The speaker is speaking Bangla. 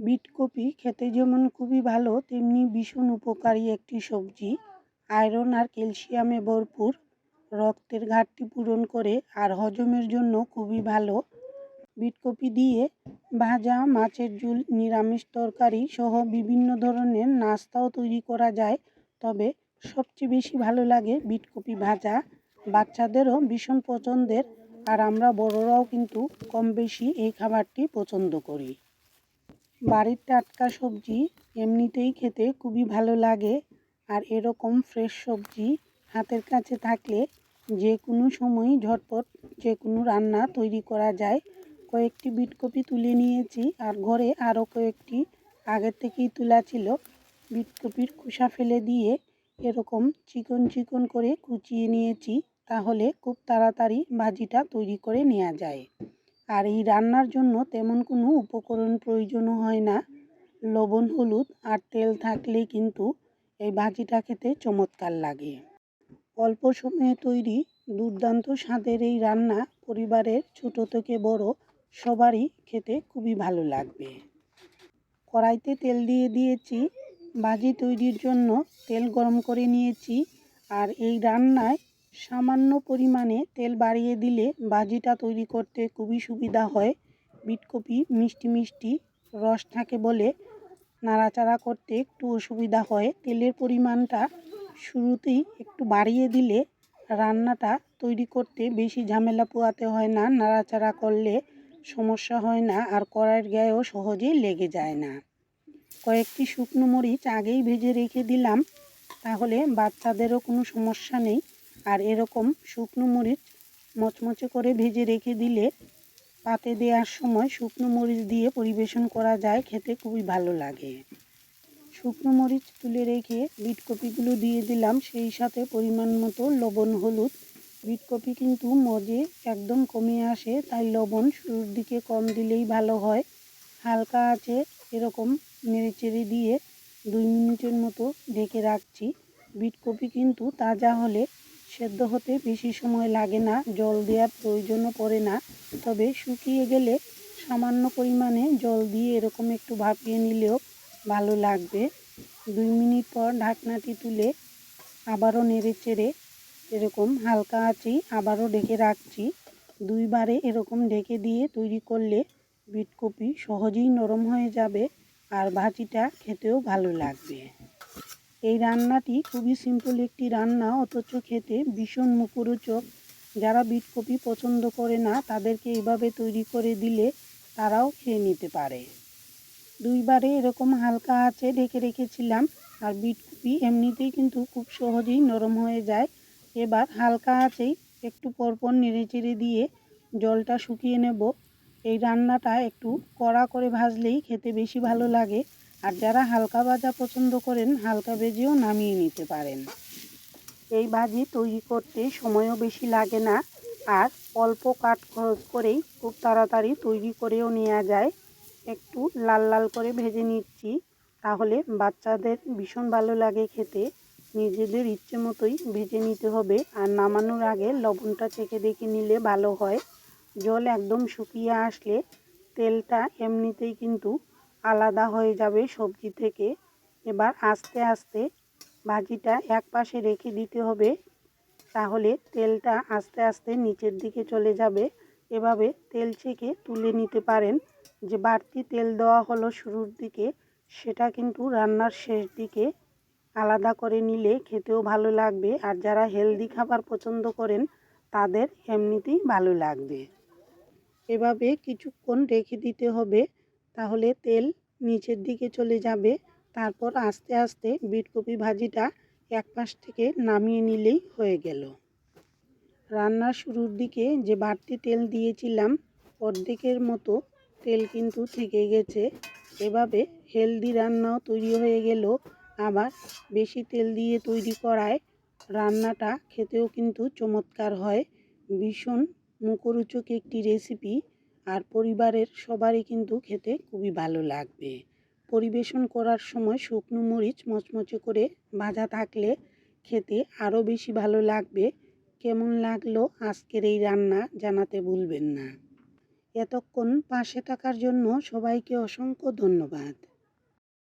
বিটকপি খেতে যেমন খুবই ভালো, তেমনি ভীষণ উপকারী একটি সবজি। আয়রন আর ক্যালসিয়ামে ভরপুর, রক্তের ঘাটতি পূরণ করে আর হজমের জন্য খুবই ভালো। বিটকপি দিয়ে ভাজা মাছের ঝোল, নিরামিষ তরকারি সহ বিভিন্ন ধরনের নাস্তাও তৈরি করা যায়, তবে সবচেয়ে বেশি ভালো লাগে বিটকপি ভাজা। বাচ্চাদেরও ভীষণ পছন্দের, আর আমরা বড়রাও কিন্তু কম বেশি এই খাবারটি পছন্দ করি। বাড়ির টাটকা সবজি এমনিতেই খেতে খুবই ভালো লাগে আর এরকম ফ্রেশ সবজি হাতের কাছে থাকলে যে কোনো সময় ঝটপট যে কোনো রান্না তৈরি করা যায়। কয়েকটি বিটকপি তুলে নিয়েছি আর ঘরে আরও কয়েকটি আগের থেকেই তোলা ছিল। বিটকপির খোসা ফেলে দিয়ে এরকম চিকন চিকন করে কুচিয়ে নিয়েছি, তাহলে খুব তাড়াতাড়ি ভাজিটা তৈরি করে নেওয়া যায়। আর এই রান্নার জন্য তেমন কোনো উপকরণ প্রয়োজনও হয় না। লবণ, হলুদ আর তেল থাকলেই কিন্তু এই ভাজিটা খেতে চমৎকার লাগে। অল্প সময়ে তৈরি দুর্দান্ত স্বাদের এই রান্না পরিবারের ছোট থেকে বড় সবারই খেতে খুবই ভালো লাগবে। কড়াইতে তেল দিয়ে দিয়েছি, ভাজি তৈরির জন্য তেল গরম করে নিয়েছি আর এই রান্নায় সামান্য পরিমাণে তেল বাড়িয়ে দিলে ভাজিটা তৈরি করতে খুবই সুবিধা হয়। বিটকপি, মিষ্টি মিষ্টি রস থাকে বলে নাড়াচাড়া করতে একটু অসুবিধা হয়। তেলের পরিমাণটা শুরুতেই একটু বাড়িয়ে দিলে রান্নাটা তৈরি করতে বেশি ঝামেলা পোয়াতে হয় না, নাড়াচাড়া করলে সমস্যা হয় না আর কড়াইয়ের গায়েও সহজেই লেগে যায় না। কয়েকটি শুকনো মরিচ আগেই ভেজে রেখে দিলাম, তাহলে বাচ্চাদেরও কোনো সমস্যা নেই। আর এরকম শুকনো মরিচ মচমচে করে ভেজে রেখে দিলে পাতে দেওয়ার সময় শুকনো মরিচ দিয়ে পরিবেশন করা যায়, খেতে খুবই ভালো লাগে। শুকনো মরিচ তুলে রেখে বিটকপিগুলো দিয়ে দিলাম, সেই সাথে পরিমাণ মতো লবণ, হলুদ। বিটকপি কিন্তু মজে একদম কমে আসে, তাই লবণ শুরুর দিকে কম দিলেই ভালো হয়। হালকা আছে, এরকম নেড়েচেড়ে দিয়ে দুই মিনিটের মতো ঢেকে রাখছি। বিটকপি কিন্তু তাজা হলে সেদ্ধ হতে বেশি সময় লাগে না, জল দেওয়ার প্রয়োজনও পড়ে না। তবে শুকিয়ে গেলে সামান্য পরিমাণে জল দিয়ে এরকম একটু ভাপিয়ে নিলেও ভালো লাগবে। দুই মিনিট পর ঢাকনাটি তুলে আবারও নেড়ে চেড়ে এরকম হালকা আছেই আবারও ঢেকে রাখছি। দুইবারে এরকম ঢেকে দিয়ে তৈরি করলে বিটকপি সহজেই নরম হয়ে যাবে আর ভাজিটা খেতেও ভালো লাগবে। এই রান্নাটি খুবই সিম্পল একটি রান্না, অথচ খেতে ভীষণ মুখরোচক। যারা বিটকপি পছন্দ করে না, তাদেরকে এইভাবে তৈরি করে দিলে তারাও খেয়ে নিতে পারে। দুইবারে এরকম হালকা আছে ঢেকে রেখেছিলাম, আর বিটকপি এমনিতেই কিন্তু খুব সহজেই নরম হয়ে যায়। এবার হালকা আছেই একটু পরপর নেড়ে চেড়ে দিয়ে জলটা শুকিয়ে নেব। এই রান্নাটা একটু কড়া করে ভাজলেই খেতে বেশি ভালো লাগে। আর যারা হালকা ভাজা পছন্দ করেন, হালকা ভেজেও নামিয়ে নিতে পারেন। এই ভাজি তৈরি করতে সময়ও বেশি লাগে না আর অল্প কাঠ খরচ করেই খুব তাড়াতাড়ি তৈরি করেও নেওয়া যায়। একটু লাল লাল করে ভেজে নিচ্ছি, তাহলে বাচ্চাদের ভীষণ ভালো লাগে খেতে। নিজেদের ইচ্ছে মতোই ভেজে নিতে হবে আর নামানোর আগে লবণটা চেখে দেখে নিলে ভালো হয়। জল একদম শুকিয়ে আসলে তেলটা এমনিতেই কিন্তু আলাদা হয়ে যাবে সবজি থেকে। এবার আস্তে আস্তে ভাজিটা এক পাশে রেখে দিতে হবে। তাহলে তেলটা আস্তে আস্তে নিচের দিকে চলে যাবে। এভাবে তেল ছেঁকে তুলে নিতে পারেন। যে বাড়তি তেল দেওয়া হলো শুরুর দিকে, সেটা কিন্তু রান্নার শেষ দিকে আলাদা করে নিলে খেতেও ভালো লাগবে। আর যারা হেলদি খাবার পছন্দ করেন, তাদের এমনিতেই ভালো লাগবে। এভাবে কিছুক্ষণ রেখে দিতে হবে। তাহলে তেল নিচের দিকে চলে যাবে। তারপর আস্তে আস্তে বিটকপি ভাজিটা এক পাশ থেকে নামিয়ে নিলেই হয়ে গেল। রান্নার শুরুর দিকে যে বাড়তি তেল দিয়েছিলাম, অর্ধেকের মতো তেল কিন্তু থেকে গেছে। এভাবে হেলদি রান্নাও তৈরি হয়ে গেল। আবার বেশি তেল দিয়ে তৈরি করায় রান্নাটা খেতেও কিন্তু চমৎকার হয়। ভীষণ মুখরোচক একটি রেসিপি। আর পরিবারের সবারই কিন্তু খেতে খুবই ভালো লাগবে। পরিবেশন করার সময় শুকনো মরিচ মচমচে করে ভাজা থাকলে খেতে আরও বেশি ভালো লাগবে। কেমন লাগল আজকের এই রান্না জানাতে ভুলবেন না। এতক্ষণ পাশে থাকার জন্য সবাইকে অসংখ্য ধন্যবাদ।